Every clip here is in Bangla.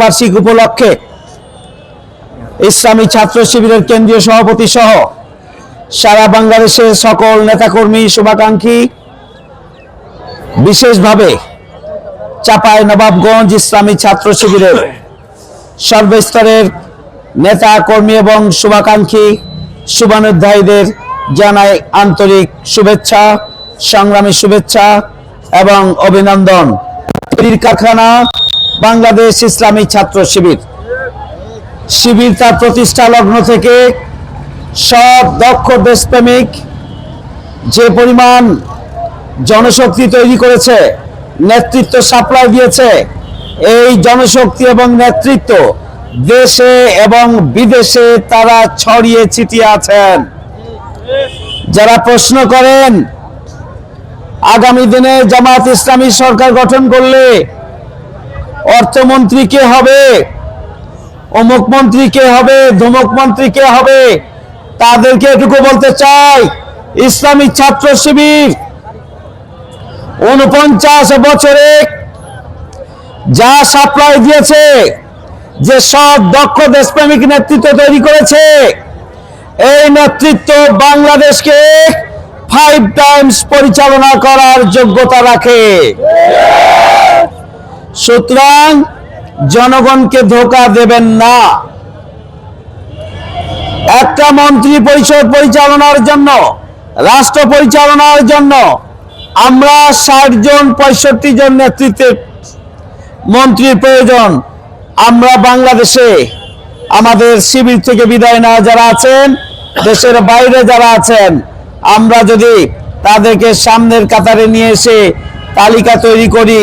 বার্ষিক উপলক্ষে ইসলামী ছাত্র শিবিরের কেন্দ্রীয় সভাপতি সহ সারা বাংলাদেশের সকল নেতাকর্মী শুভাকাঙ্ক্ষী, বিশেষভাবে চাপাই নবাবগঞ্জ ইসলামী ছাত্র শিবিরের সর্বস্তরের নেতা কর্মী এবং শুভাকাঙ্ক্ষী, শুভানুধ্যায়ীদের জানাই আন্তরিক শুভেচ্ছা, সংগ্রামী শুভেচ্ছা এবং অভিনন্দন। কারখানা বাংলাদেশ ইসলামী ছাত্র শিবির। শিবির তার প্রতিষ্ঠা লগ্ন থেকে সব দক্ষ দেশপ্রেমিক যে পরিমাণ জনশক্তি তৈরি করেছে, নেতৃত্ব সাপ্লাই দিয়েছে, এই জনশক্তি এবং নেতৃত্ব দেশে এবং বিদেশে তারা ছড়িয়ে ছিটিয়ে আছেন। যারা প্রশ্ন করেন, আগামী দিনে জামাত ইসলামী সরকার গঠন করলে অর্থমন্ত্রী কে হবে? অমুক মন্ত্রী কে হবে? ধমক মন্ত্রী কে হবে? তাদেরকে এটুকু বলতে চাই, ইসলামী ছাত্র শিবির উনপঞ্চাশ বছরে যা সাপ্লাই দিয়েছে, যে সব দক্ষ দেশপ্রেমিক নেতৃত্ব তৈরি করেছে, এই নেতৃত্ব বাংলাদেশকে ফাইভ টাইমস পরিচালনা করার যোগ্যতা রাখে। সুতরাং জনগণকে ধোকা দেবেন না। একটা মন্ত্রী পরিষদ পরিচালনার জন্য, রাষ্ট্র পরিচালনার জন্য আমরা ষাট জন, পঁয়ষট্টি জন নেতৃত্বের মন্ত্রীর প্রয়োজন। আমরা বাংলাদেশে আমাদের শিবির থেকে বিদায় নেওয়া যারা আছেন, দেশের বাইরে যারা আছেন, আমরা যদি তাদেরকে সামনের কাতারে নিয়ে এসে তালিকা তৈরি করি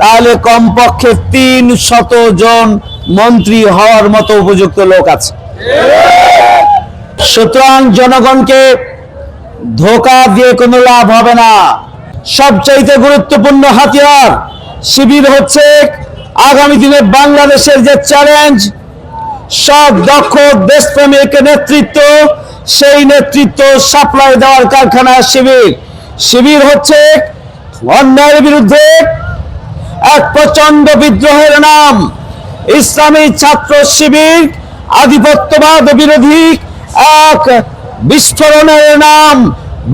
তাহলে কমপক্ষে তিন শত জন মন্ত্রী হওয়ার মতো উপযুক্ত লোক আছে। সুতরাং জনগণকে ধোকা দিয়ে কোনো লাভ হবে না। সবচাইতে গুরুত্বপূর্ণ হাতিয়ার শিবির হচ্ছে আগামী দিনে বাংলাদেশের যে চ্যালেঞ্জ, সব দক্ষ দেশপ্রেমিক নেতৃত্ব, সেই নেতৃত্ব সাপ্লাই দেওয়ার কারখানা শিবির। শিবির হচ্ছে অন্যায়ের বিরুদ্ধে এক প্রচণ্ড বিদ্রোহের নাম। ইসলামী ছাত্র শিবির আধিপত্যবাদ বিরোধী এক বিস্ফোরণের নাম।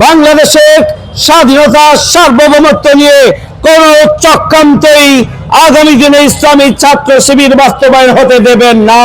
বাংলাদেশের স্বাধীনতা সার্বভৌমত্ব নিয়ে কোন চক্রান্তই আগামী দিনে ইসলামী ছাত্র শিবির বাস্তবায়ন হতে দেবেন না।